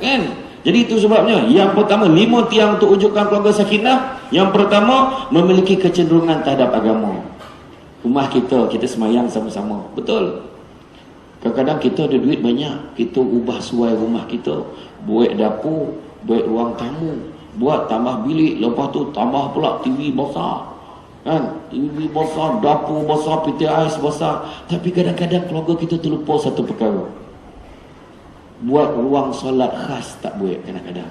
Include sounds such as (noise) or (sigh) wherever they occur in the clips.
Kan? Jadi itu sebabnya. Yang pertama, lima tiang untuk wujudkan keluarga sakinah. Yang pertama, memiliki kecenderungan terhadap agama. Rumah kita, kita semayang sama-sama. Betul. Kadang-kadang kita ada duit banyak. Kita ubah suai rumah kita. Buat dapur, buat ruang tamu. Buat tambah bilik. Lepas tu tambah pula TV besar. Kan? TV besar, dapur besar, piti ais besar. Tapi kadang-kadang keluarga kita terlupa satu perkara buat ruang solat khas tak buat kadang-kadang.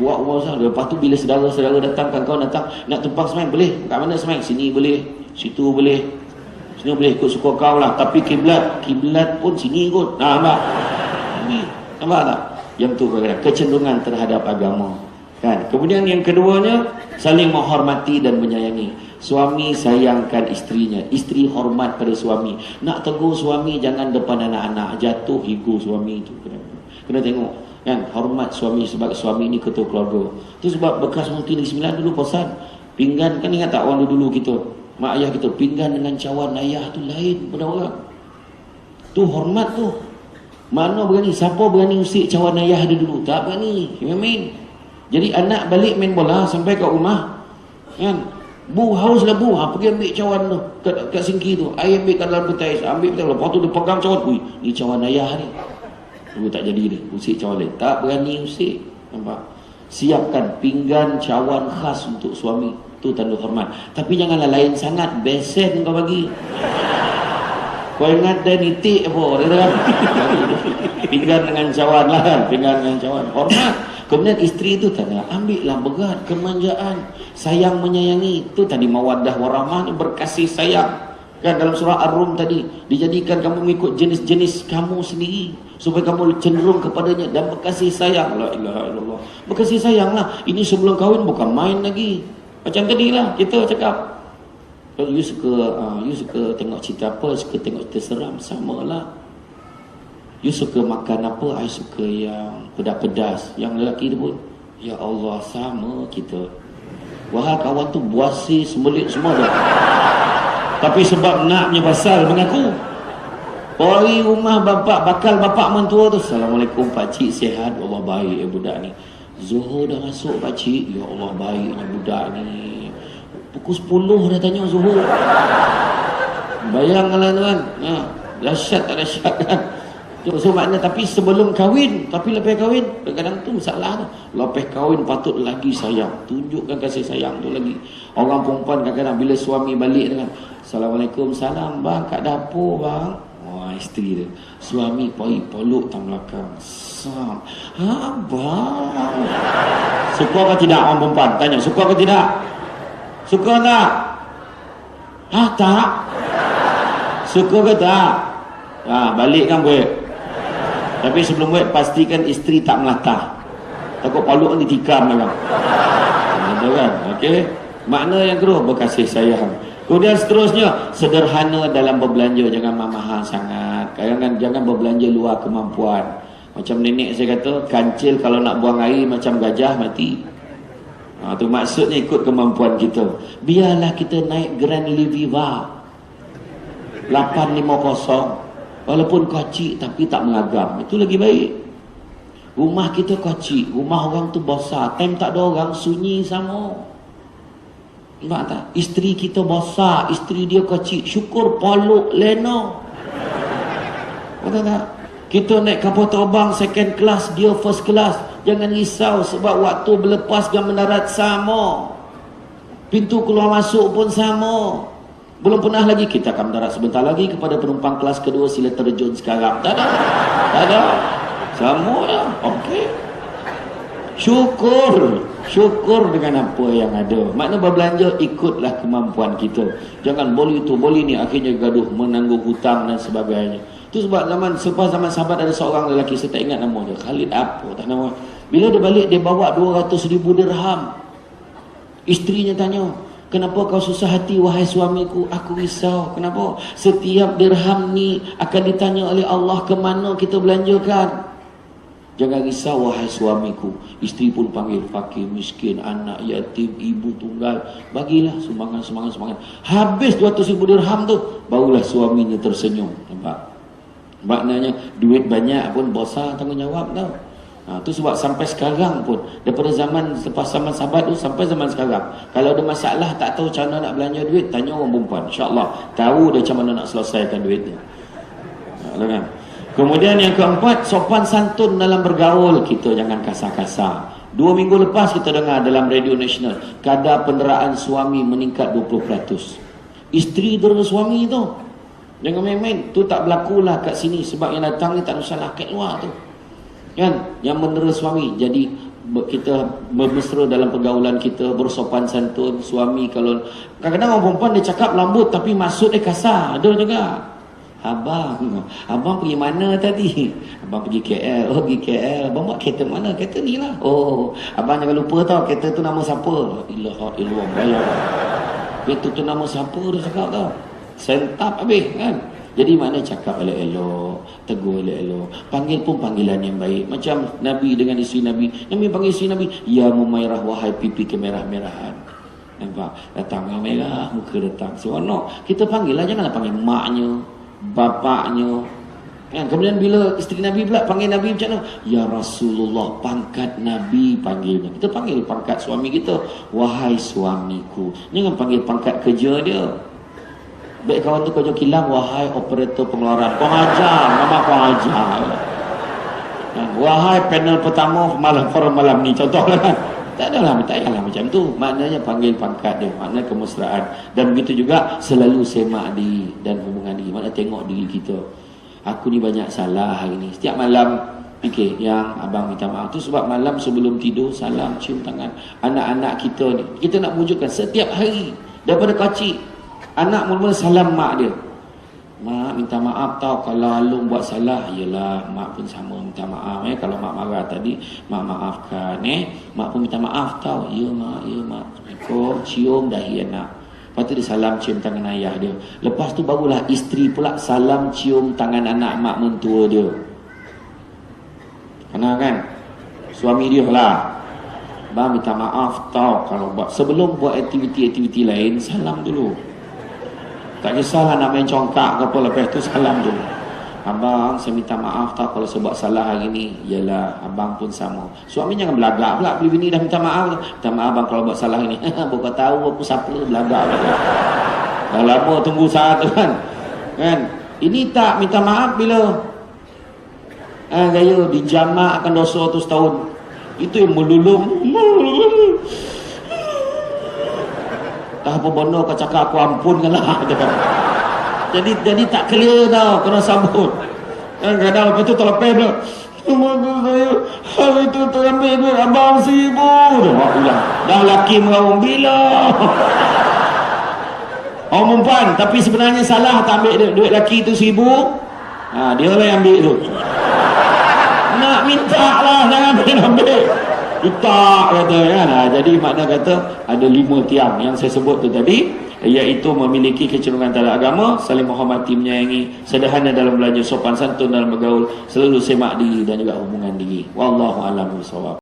Buat ruang solat. Lepas tu bila saudara-saudara datang kan kau datang nak tumpang semayang boleh. Kat mana semayang sini boleh. Situ boleh. Sini boleh ikut suka kau lah. Tapi kiblat kiblat pun sini ikut nah, nampak? Nampak tak? Yang tu kadang kecenderungan terhadap agama. Kan? Kemudian yang keduanya saling menghormati dan menyayangi. Suami sayangkan istrinya. Isteri hormat pada suami. Nak tegur suami jangan depan anak-anak. Jatuh ego suami itu. Kena, kena tengok kan? Hormat suami sebab suami ini ketua keluarga. Itu sebab bekas mungkin sembilan dulu pesan Pinggan kan ingat tak orang dulu kita? Mak ayah kita pinggan dengan cawan ayah tu lain pada orang. Tu hormat tu. Mana berani? Siapa berani usik cawan ayah dia dulu? Tak berani. Amin Jadi anak balik main bola Sampai ke rumah Kan Bu haus lah bu. Ha, pergi ambil cawan tu. Kat, kat singki tu. Air ambil kat dalam petai. Ambil petai. Lepas tu dia pegang cawan. Ui, ni cawan ayah ni. Bu tak jadi ni. Usik cawan lain. Tak berani usik. Nampak? Siapkan pinggan cawan khas untuk suami. Tu tanda hormat. Tapi janganlah lain sangat. Besen kau bagi. Kau ingat dah nitik apa? Kan? pinggan dengan cawan lah. Pinggan dengan cawan. Hormat. Kemudian isteri itu tanya, ambillah berat, kemanjaan, sayang menyayangi. Itu tadi mawaddah warahmah ni berkasih sayang. Kan dalam surah Ar-Rum tadi, dijadikan kamu mengikut jenis-jenis kamu sendiri. Supaya kamu cenderung kepadanya dan berkasih sayang. La ilaha illallah. Berkasih sayang lah. Ini sebelum kahwin bukan main lagi. Macam tadi lah, kita cakap. Kalau you suka, uh, you suka tengok cerita apa, suka tengok cerita seram, sama lah. You suka makan apa? I suka yang pedas-pedas. Yang lelaki tu pun, Ya Allah, sama kita. Wahai kawan tu buasi sembelit semua dah. Tapi sebab naknya pasal mengaku. Pori rumah bapak, bakal bapak mentua tu. Assalamualaikum pakcik, sihat. Allah baik ya budak ni. Zuhur dah masuk pakcik. Ya Allah baiknya budak ni. Pukul 10 dah tanya Zuhur. Bayangkanlah tuan. Ha, dahsyat tak dahsyat kan? So makna tapi sebelum kahwin, tapi lepas kahwin, kadang-kadang tu masalah tu. Lepas kahwin patut lagi sayang. Tunjukkan kasih sayang tu lagi. Orang perempuan kadang-kadang bila suami balik dengan Assalamualaikum, salam bang, kat dapur bang. Wah, isteri dia. Suami poi poluk tam belakang. Sam. Ha, bang. Suka ke tidak orang perempuan? Tanya, suka ke tidak? Suka tak? Ha, tak? Suka ke tak? Ha, balik kan boleh? Tapi sebelum buat pastikan isteri tak melatah. Takut paluk ni tikam orang. Ada kan? Okey. Makna yang kedua berkasih sayang. Kemudian seterusnya sederhana dalam berbelanja jangan mahal sangat. Jangan jangan berbelanja luar kemampuan. Macam nenek saya kata kancil kalau nak buang air macam gajah mati. Ha, tu maksudnya ikut kemampuan kita. Biarlah kita naik Grand Liviva 850 Walaupun kecil tapi tak mengagam. Itu lagi baik. Rumah kita kecil. Rumah orang tu besar. Time tak ada orang sunyi sama. Nampak tak? Isteri kita besar. Isteri dia kecil. Syukur poluk leno. Kata tak? Kita naik kapal terbang second class. Dia first class. Jangan risau sebab waktu berlepas dan mendarat sama. Pintu keluar masuk pun sama. Belum pernah lagi kita akan mendarat sebentar lagi kepada penumpang kelas kedua sila terjun sekarang. Tak ada. Tak ada. Semua. Okey. Syukur. Syukur dengan apa yang ada. Makna berbelanja ikutlah kemampuan kita. Jangan boleh itu, boleh ni akhirnya gaduh menanggung hutang dan sebagainya. Itu sebab zaman selepas zaman sahabat ada seorang lelaki saya tak ingat nama dia. Khalid apa tak nama. Bila dia balik dia bawa 200 ribu dirham. Isterinya tanya, Kenapa kau susah hati wahai suamiku? Aku risau. Kenapa? Setiap dirham ni akan ditanya oleh Allah ke mana kita belanjakan. Jangan risau wahai suamiku. Isteri pun panggil fakir, miskin, anak, yatim, ibu tunggal. Bagilah sumbangan, sumbangan, sumbangan. Habis 200 ribu dirham tu, barulah suaminya tersenyum. Nampak? Maknanya duit banyak pun bosan tanggungjawab tau. Ha, tu sebab sampai sekarang pun daripada zaman lepas zaman sahabat tu sampai zaman sekarang. Kalau ada masalah tak tahu macam mana nak belanja duit tanya orang perempuan. Insyaallah tahu dia macam mana nak selesaikan duit dia ha, kan? kemudian yang keempat sopan santun dalam bergaul. Kita jangan kasar-kasar. Dua minggu lepas kita dengar dalam radio nasional kadar penderaan suami meningkat 20% isteri dera suami tu. Jangan main-main. Tu tak berlakulah kat sini sebab yang datang ni tak ada salah kat luar tu kan? Yang menera suami. Jadi kita bermesra dalam pergaulan kita bersopan santun suami kalau kadang-kadang orang perempuan dia cakap lambut tapi maksud dia kasar. Ada juga. Abang. Abang pergi mana tadi? Abang pergi KL oh pergi KL abang buat kereta mana? Kereta ni lah. Oh abang jangan lupa tau kereta tu nama siapa? Ilaha illallah kereta tu nama siapa dia cakap tau? Sentap habis kan jadi mana cakap elok-elok, tegur elok-elok, panggil pun panggilan yang baik. Macam Nabi dengan isteri Nabi. Nabi panggil isteri Nabi, Ya Mumairah wahai pipi kemerah-merahan. Nampak? Datang merah, muka datang. Seronok. Kita panggil lah, janganlah panggil maknya, bapaknya. Kan? Kemudian bila isteri Nabi pula panggil Nabi macam mana? Ya Rasulullah, pangkat Nabi panggilnya. Kita panggil pangkat suami kita. Wahai suamiku. Jangan panggil pangkat kerja dia. Baik kawan tu kau kilang wahai operator pengeluaran. Kau ajar, mama kau ajar. Ha, wahai panel pertama malam forum malam ni contohlah kan. Tak adalah tak adalah macam tu. Maknanya panggil pangkat dia, makna kemesraan dan begitu juga selalu semak diri dan hubungan diri. Makna tengok diri kita. Aku ni banyak salah hari ni. Setiap malam fikir yang abang minta maaf tu sebab malam sebelum tidur salam cium tangan anak-anak kita ni. Kita nak wujudkan setiap hari daripada kecil Anak mula-mula salam mak dia. Mak minta maaf tau kalau Alung buat salah. Yelah mak pun sama minta maaf eh. Kalau mak marah tadi mak maafkan eh. Mak pun minta maaf tau. Ya mak, ya mak. Assalamualaikum. Cium dahi anak. Lepas tu dia salam cium tangan ayah dia. Lepas tu barulah isteri pula salam cium tangan anak mak mentua dia. Kenal kan? Suami dia lah. Bang minta maaf tau kalau buat sebelum buat aktiviti-aktiviti lain salam dulu. Tak kisahlah nak main congkak ke apa lepas tu salam dulu. Abang, saya minta maaf tak kalau saya buat salah hari ni. Yalah, abang pun sama. Suami jangan belagak pula. Beli bini dah minta maaf. Minta maaf abang kalau buat salah ni. (laughs) Bukan tahu aku siapa belagak. Dah lama tunggu saat tu kan. Kan? Ini tak minta maaf bila eh, gaya dijamakkan dosa tu setahun. Itu yang melulung. Apa benda kau cakap aku ampun lah. (laughs) jadi jadi tak clear tau. Kena sambut. Kadang lepas tu terlepas pula. saya hari tu terambil duit abang sibuk. Dah, dah laki meraung bila. (laughs) Orang perempuan tapi sebenarnya salah tak ambil duit, duit laki tu sibuk. Ha, dia lah yang ambil tu. (laughs) Nak minta lah jangan ambil ambil. Tak kata kan. Ha, jadi makna kata ada lima tiang yang saya sebut tu tadi iaitu memiliki kecenderungan terhadap agama, saling menghormati, menyayangi, sederhana dalam belajar, sopan santun dalam bergaul, selalu semak diri dan juga hubungan diri. Wallahu a'lam bishawab.